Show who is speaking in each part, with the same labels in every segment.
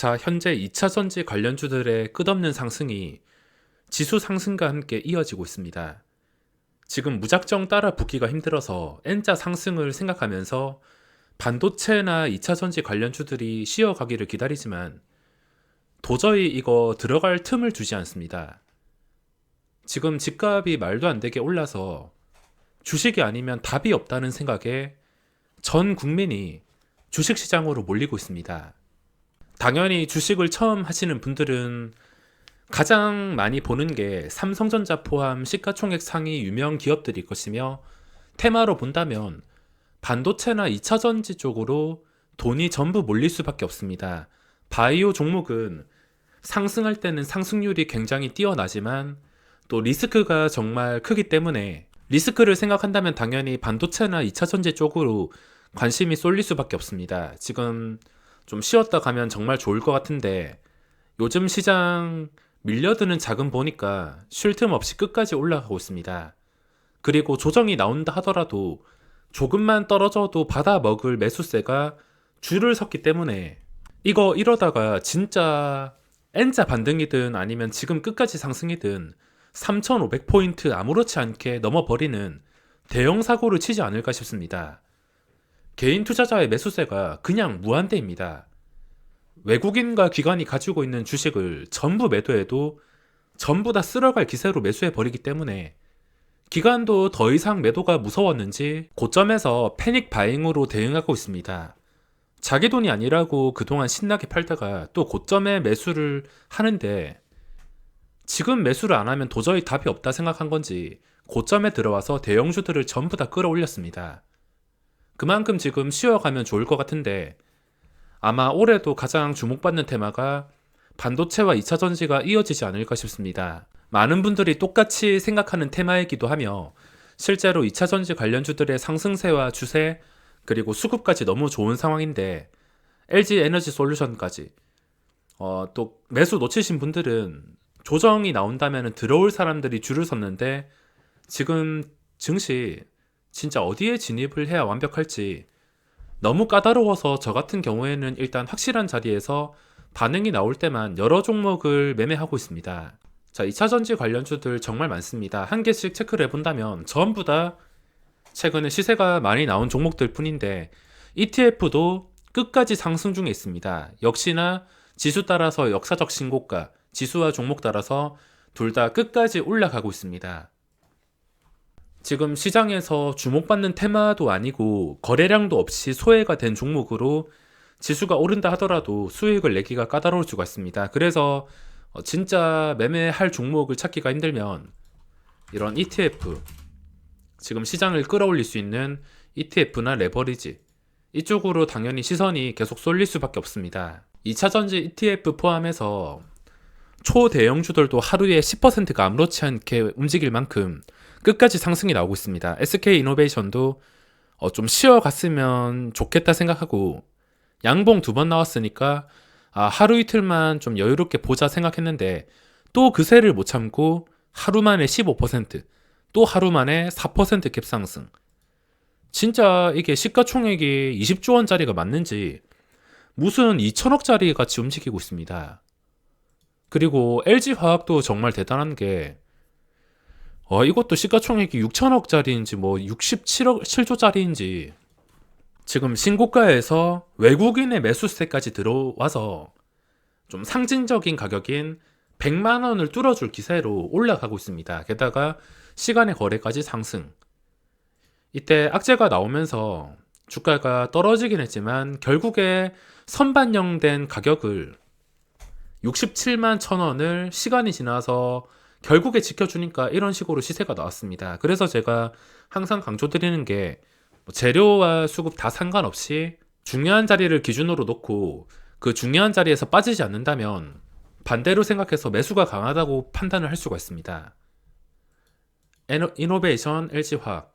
Speaker 1: 자, 현재 2차 전지 관련주들의 끝없는 상승이 지수 상승과 함께 이어지고 있습니다. 지금 무작정 따라 붙기가 힘들어서 N자 상승을 생각하면서 반도체나 2차 전지 관련주들이 쉬어가기를 기다리지만 도저히 이거 들어갈 틈을 주지 않습니다. 지금 집값이 말도 안 되게 올라서 주식이 아니면 답이 없다는 생각에 전 국민이 주식 시장으로 몰리고 있습니다. 당연히 주식을 처음 하시는 분들은 가장 많이 보는 게 삼성전자 포함 시가총액 상위 유명 기업들일 것이며 테마로 본다면 반도체나 2차 전지 쪽으로 돈이 전부 몰릴 수밖에 없습니다. 바이오 종목은 상승할 때는 상승률이 굉장히 뛰어나지만 또 리스크가 정말 크기 때문에 리스크를 생각한다면 당연히 반도체나 2차 전지 쪽으로 관심이 쏠릴 수밖에 없습니다. 지금 좀 쉬었다 가면 정말 좋을 것 같은데 요즘 시장 밀려드는 자금 보니까 쉴 틈 없이 끝까지 올라가고 있습니다. 그리고 조정이 나온다 하더라도 조금만 떨어져도 받아 먹을 매수세가 줄을 섰기 때문에 이거 이러다가 진짜 N자 반등이든 아니면 지금 끝까지 상승이든 3,500포인트 아무렇지 않게 넘어버리는 대형 사고를 치지 않을까 싶습니다. 개인 투자자의 매수세가 그냥 무한대입니다. 외국인과 기관이 가지고 있는 주식을 전부 매도해도 전부 다 쓸어갈 기세로 매수해 버리기 때문에 기관도 더 이상 매도가 무서웠는지 고점에서 패닉 바잉으로 대응하고 있습니다. 자기 돈이 아니라고 그동안 신나게 팔다가 또 고점에 매수를 하는데 지금 매수를 안 하면 도저히 답이 없다 생각한 건지 고점에 들어와서 대형주들을 전부 다 끌어올렸습니다. 그만큼 지금 쉬어가면 좋을 것 같은데 아마 올해도 가장 주목받는 테마가 반도체와 2차 전지가 이어지지 않을까 싶습니다. 많은 분들이 똑같이 생각하는 테마이기도 하며 실제로 2차 전지 관련주들의 상승세와 추세 그리고 수급까지 너무 좋은 상황인데 LG 에너지 솔루션까지 어, 또 매수 놓치신 분들은 조정이 나온다면 들어올 사람들이 줄을 섰는데 지금 증시 진짜 어디에 진입을 해야 완벽할지 너무 까다로워서 저 같은 경우에는 일단 확실한 자리에서 반응이 나올 때만 여러 종목을 매매하고 있습니다. 자, 2차 전지 관련주들 정말 많습니다. 한 개씩 체크를 해본다면 전부 다 최근에 시세가 많이 나온 종목들 뿐인데 ETF도 끝까지 상승 중에 있습니다. 역시나 지수 따라서 역사적 신고가, 지수와 종목 따라서 둘 다 끝까지 올라가고 있습니다. 지금 시장에서 주목받는 테마도 아니고 거래량도 없이 소외가 된 종목으로 지수가 오른다 하더라도 수익을 내기가 까다로울 수가 있습니다. 그래서 어, 진짜 매매할 종목을 찾기가 힘들면 이런 ETF, 지금 시장을 끌어올릴 수 있는 ETF나 레버리지, 이쪽으로 당연히 시선이 계속 쏠릴 수밖에 없습니다. 2차전지 ETF 포함해서 초대형주들도 하루에 10%가 아무렇지 않게 움직일 만큼 끝까지 상승이 나오고 있습니다. SK 이노베이션도 어, 좀 쉬어갔으면 좋겠다 생각하고 양봉 두 번 나왔으니까 아, 하루 이틀만 좀 여유롭게 보자 생각했는데 또 그새를 못 참고 하루 만에 15%, 또 하루 만에 4% 갭 상승. 진짜 이게 시가총액이 20조 원짜리가 맞는지 무슨 2천억짜리 같이 움직이고 있습니다. 그리고 LG화학도 정말 대단한 게 어, 이것도 시가총액이 6천억짜리인지 뭐 67억 7조짜리인지 지금 신고가에서 외국인의 매수세까지 들어와서 좀 상징적인 가격인 100만 원을 뚫어줄 기세로 올라가고 있습니다. 게다가 시간의 거래까지 상승. 이때 악재가 나오면서 주가가 떨어지긴 했지만 결국에 선반영된 가격을 67만 천 원을 시간이 지나서 결국에 지켜주니까 이런 식으로 시세가 나왔습니다. 그래서 제가 항상 강조드리는 게뭐 재료와 수급 다 상관없이 중요한 자리를 기준으로 놓고 그 중요한 자리에서 빠지지 않는다면 반대로 생각해서 매수가 강하다고 판단을 할 수가 있습니다. 이노베이션, LG화학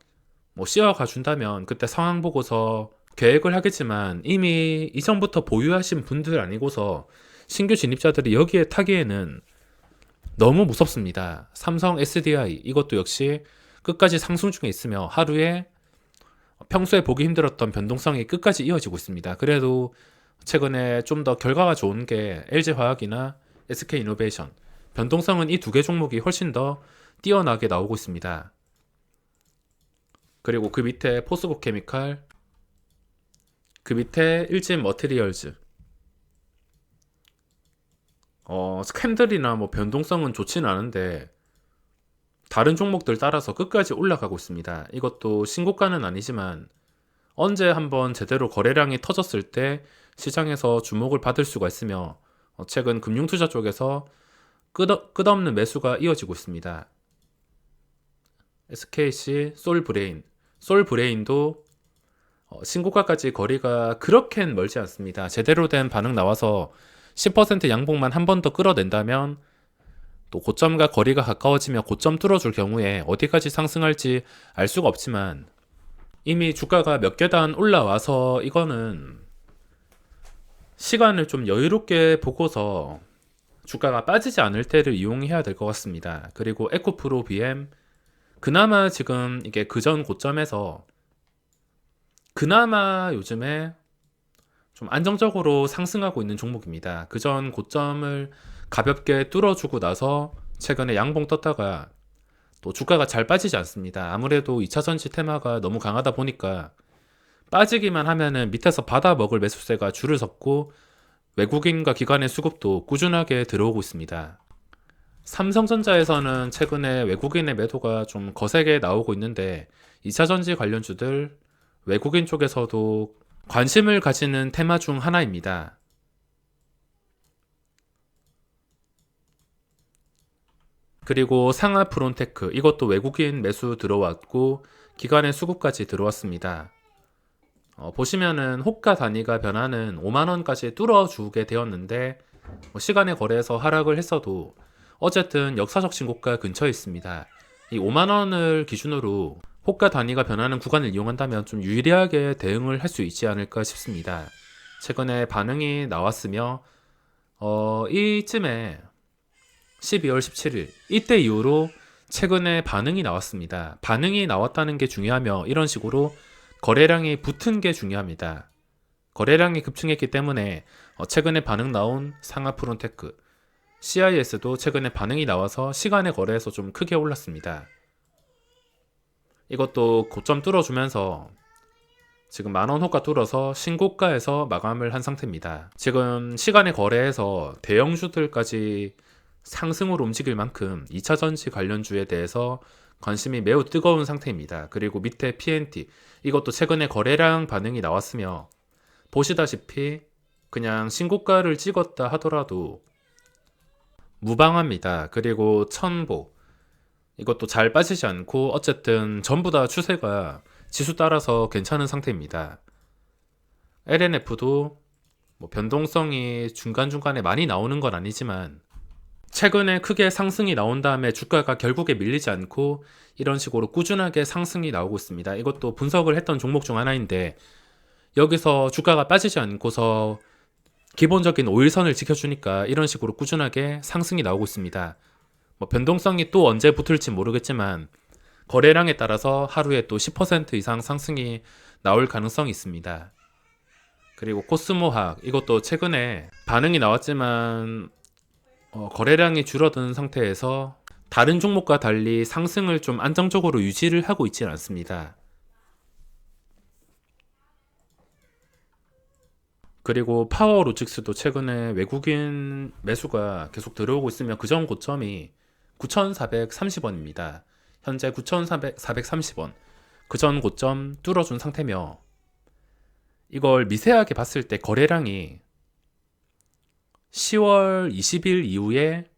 Speaker 1: 뭐 씨어가 준다면 그때 상황 보고서 계획을 하겠지만 이미 이전부터 보유하신 분들 아니고서 신규 진입자들이 여기에 타기에는 너무 무섭습니다. 삼성 SDI 이것도 역시 끝까지 상승 중에 있으며 하루에 평소에 보기 힘들었던 변동성이 끝까지 이어지고 있습니다. 그래도 최근에 좀 더 결과가 좋은 게 LG화학이나 SK이노베이션. 변동성은 이 두 개 종목이 훨씬 더 뛰어나게 나오고 있습니다. 그리고 그 밑에 포스코 케미칼, 그 밑에 일진 머티리얼즈. 어, 스캔들이나 뭐 변동성은 좋지는 않은데 다른 종목들 따라서 끝까지 올라가고 있습니다. 이것도 신고가는 아니지만 언제 한번 제대로 거래량이 터졌을 때 시장에서 주목을 받을 수가 있으며 어, 최근 금융투자 쪽에서 끝, 끝없는 매수가 이어지고 있습니다. SKC 솔브레인, 솔브레인도 어, 신고가까지 거리가 그렇게는 멀지 않습니다. 제대로 된 반응 나와서 10% 양봉만 한 번 더 끌어낸다면 또 고점과 거리가 가까워지며 고점 뚫어줄 경우에 어디까지 상승할지 알 수가 없지만 이미 주가가 몇 계단 올라와서 이거는 시간을 좀 여유롭게 보고서 주가가 빠지지 않을 때를 이용해야 될 것 같습니다. 그리고 에코프로 BM 그나마 지금 이게 그전 고점에서 그나마 요즘에 좀 안정적으로 상승하고 있는 종목입니다. 그 전 고점을 가볍게 뚫어주고 나서 최근에 양봉 떴다가 또 주가가 잘 빠지지 않습니다. 아무래도 2차 전지 테마가 너무 강하다 보니까 빠지기만 하면은 밑에서 받아 먹을 매수세가 줄을 섰고 외국인과 기관의 수급도 꾸준하게 들어오고 있습니다. 삼성전자에서는 최근에 외국인의 매도가 좀 거세게 나오고 있는데 2차 전지 관련주들 외국인 쪽에서도 관심을 가지는 테마 중 하나입니다. 그리고 상하 프론테크 이것도 외국인 매수 들어왔고 기관의 수급까지 들어왔습니다. 어, 보시면은 호가 단위가 변화는 5만 원까지 뚫어주게 되었는데 뭐 시간의 거래에서 하락을 했어도 어쨌든 역사적 신고가 근처에 있습니다. 이 5만 원을 기준으로 호가 단위가 변하는 구간을 이용한다면 좀 유리하게 대응을 할 수 있지 않을까 싶습니다. 최근에 반응이 나왔으며 어, 이쯤에 12월 17일 이때 이후로 최근에 반응이 나왔습니다. 반응이 나왔다는 게 중요하며 이런 식으로 거래량이 붙은 게 중요합니다. 거래량이 급증했기 때문에 어, 최근에 반응 나온 상하 프론테크 CIS도 최근에 반응이 나와서 시간의 거래에서 좀 크게 올랐습니다. 이것도 고점 뚫어주면서 지금 만원 호가 뚫어서 신고가에서 마감을 한 상태입니다. 지금 시간의 거래에서 대형주들까지 상승으로 움직일 만큼 2차 전지 관련주에 대해서 관심이 매우 뜨거운 상태입니다. 그리고 밑에 PNT 이것도 최근에 거래량 반응이 나왔으며 보시다시피 그냥 신고가를 찍었다 하더라도 무방합니다. 그리고 천보 이것도 잘 빠지지 않고 어쨌든 전부 다 추세가 지수 따라서 괜찮은 상태입니다. LNF도 뭐 변동성이 중간중간에 많이 나오는 건 아니지만 최근에 크게 상승이 나온 다음에 주가가 결국에 밀리지 않고 이런 식으로 꾸준하게 상승이 나오고 있습니다. 이것도 분석을 했던 종목 중 하나인데 여기서 주가가 빠지지 않고서 기본적인 5일선을 지켜주니까 이런 식으로 꾸준하게 상승이 나오고 있습니다. 뭐 변동성이 또 언제 붙을지 모르겠지만 거래량에 따라서 하루에 또 10% 이상 상승이 나올 가능성이 있습니다. 그리고 코스모학 이것도 최근에 반응이 나왔지만 어, 거래량이 줄어든 상태에서 다른 종목과 달리 상승을 좀 안정적으로 유지를 하고 있지는 않습니다. 그리고 파워 로직스도 최근에 외국인 매수가 계속 들어오고 있으며 그전 고점이 9,430원입니다. 현재 9,430원. 그 전 고점 뚫어준 상태며 이걸 미세하게 봤을 때 거래량이 10월 20일 이후에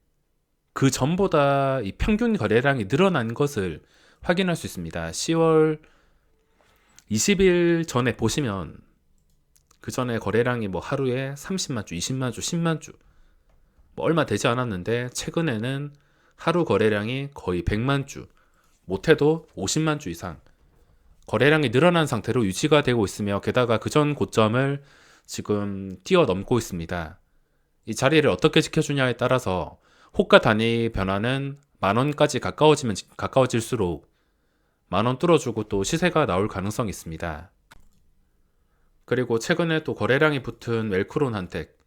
Speaker 1: 그 전보다 이 평균 거래량이 늘어난 것을 확인할 수 있습니다. 10월 20일 전에 보시면 그 전에 거래량이 뭐 하루에 30만 주, 20만 주, 10만 주, 뭐 얼마 되지 않았는데 최근에는 하루 거래량이 거의 100만 주, 못해도 50만 주 이상 거래량이 늘어난 상태로 유지가 되고 있으며 게다가 그 전 고점을 지금 뛰어넘고 있습니다. 이 자리를 어떻게 지켜주냐에 따라서 호가 단위 변화는 만 원까지 가까워지면 가까워질수록 만 원 뚫어주고 또 시세가 나올 가능성이 있습니다. 그리고 최근에 또 거래량이 붙은 웰크론 한택.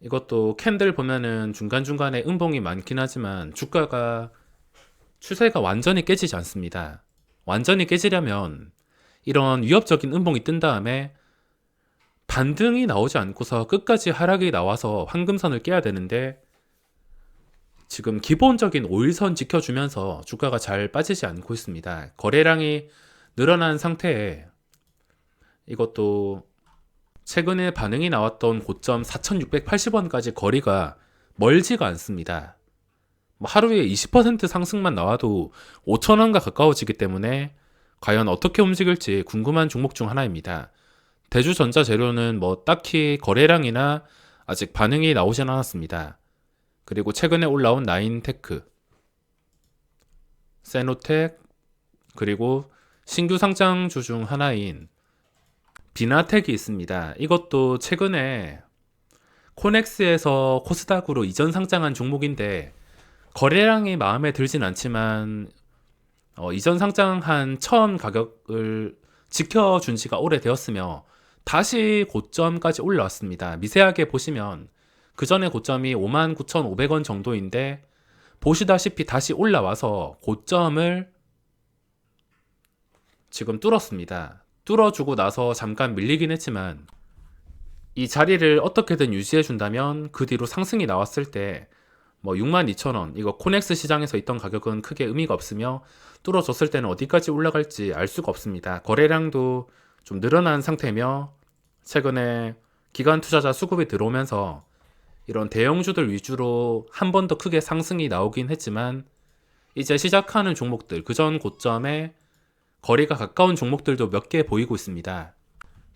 Speaker 1: 이것도 캔들 보면은 중간중간에 음봉이 많긴 하지만 주가가 추세가 완전히 깨지지 않습니다. 완전히 깨지려면 이런 위협적인 음봉이 뜬 다음에 반등이 나오지 않고서 끝까지 하락이 나와서 황금선을 깨야 되는데 지금 기본적인 5일선 지켜주면서 주가가 잘 빠지지 않고 있습니다. 거래량이 늘어난 상태에 이것도 최근에 반응이 나왔던 고점 4,680원까지 거리가 멀지가 않습니다. 뭐 하루에 20% 상승만 나와도 5,000원과 가까워지기 때문에 과연 어떻게 움직일지 궁금한 종목 중 하나입니다. 대주전자 재료는 뭐 딱히 거래량이나 아직 반응이 나오진 않았습니다. 그리고 최근에 올라온 나인테크, 세노텍, 그리고 신규 상장주 중 하나인 비나텍이 있습니다. 이것도 최근에 코넥스에서 코스닥으로 이전 상장한 종목인데 거래량이 마음에 들진 않지만 어, 이전 상장한 처음 가격을 지켜준 지가 오래되었으며 다시 고점까지 올라왔습니다. 미세하게 보시면 그 전에 고점이 59,500원 정도인데 보시다시피 다시 올라와서 고점을 지금 뚫었습니다. 뚫어주고 나서 잠깐 밀리긴 했지만 이 자리를 어떻게든 유지해 준다면 그 뒤로 상승이 나왔을 때 뭐 62,000원 이거 코넥스 시장에서 있던 가격은 크게 의미가 없으며 뚫어줬을 때는 어디까지 올라갈지 알 수가 없습니다. 거래량도 좀 늘어난 상태며 최근에 기관 투자자 수급이 들어오면서 이런 대형주들 위주로 한 번 더 크게 상승이 나오긴 했지만 이제 시작하는 종목들 그 전 고점에 거리가 가까운 종목들도 몇 개 보이고 있습니다.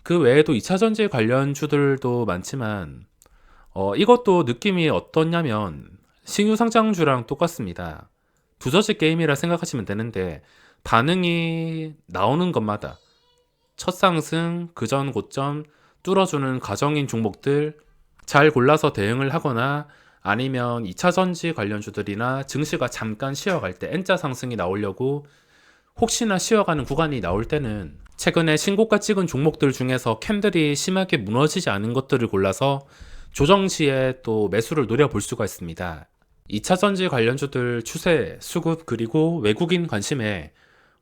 Speaker 1: 그 외에도 2차 전지 관련 주들도 많지만 어, 이것도 느낌이 어떻냐면 신규 상장주랑 똑같습니다. 두저지 게임이라 생각하시면 되는데 반응이 나오는 것마다 첫 상승, 그 전 고점 뚫어주는 가정인 종목들 잘 골라서 대응을 하거나 아니면 2차 전지 관련주들이나 증시가 잠깐 쉬어갈 때 N자 상승이 나오려고 혹시나 쉬어가는 구간이 나올 때는 최근에 신고가 찍은 종목들 중에서 캔들이 심하게 무너지지 않은 것들을 골라서 조정 시에 또 매수를 노려볼 수가 있습니다. 2차 전지 관련주들 추세, 수급 그리고 외국인 관심에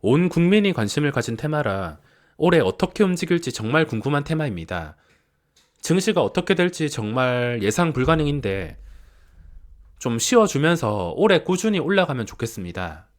Speaker 1: 온 국민이 관심을 가진 테마라 올해 어떻게 움직일지 정말 궁금한 테마입니다. 증시가 어떻게 될지 정말 예상 불가능인데 좀 쉬어주면서 올해 꾸준히 올라가면 좋겠습니다.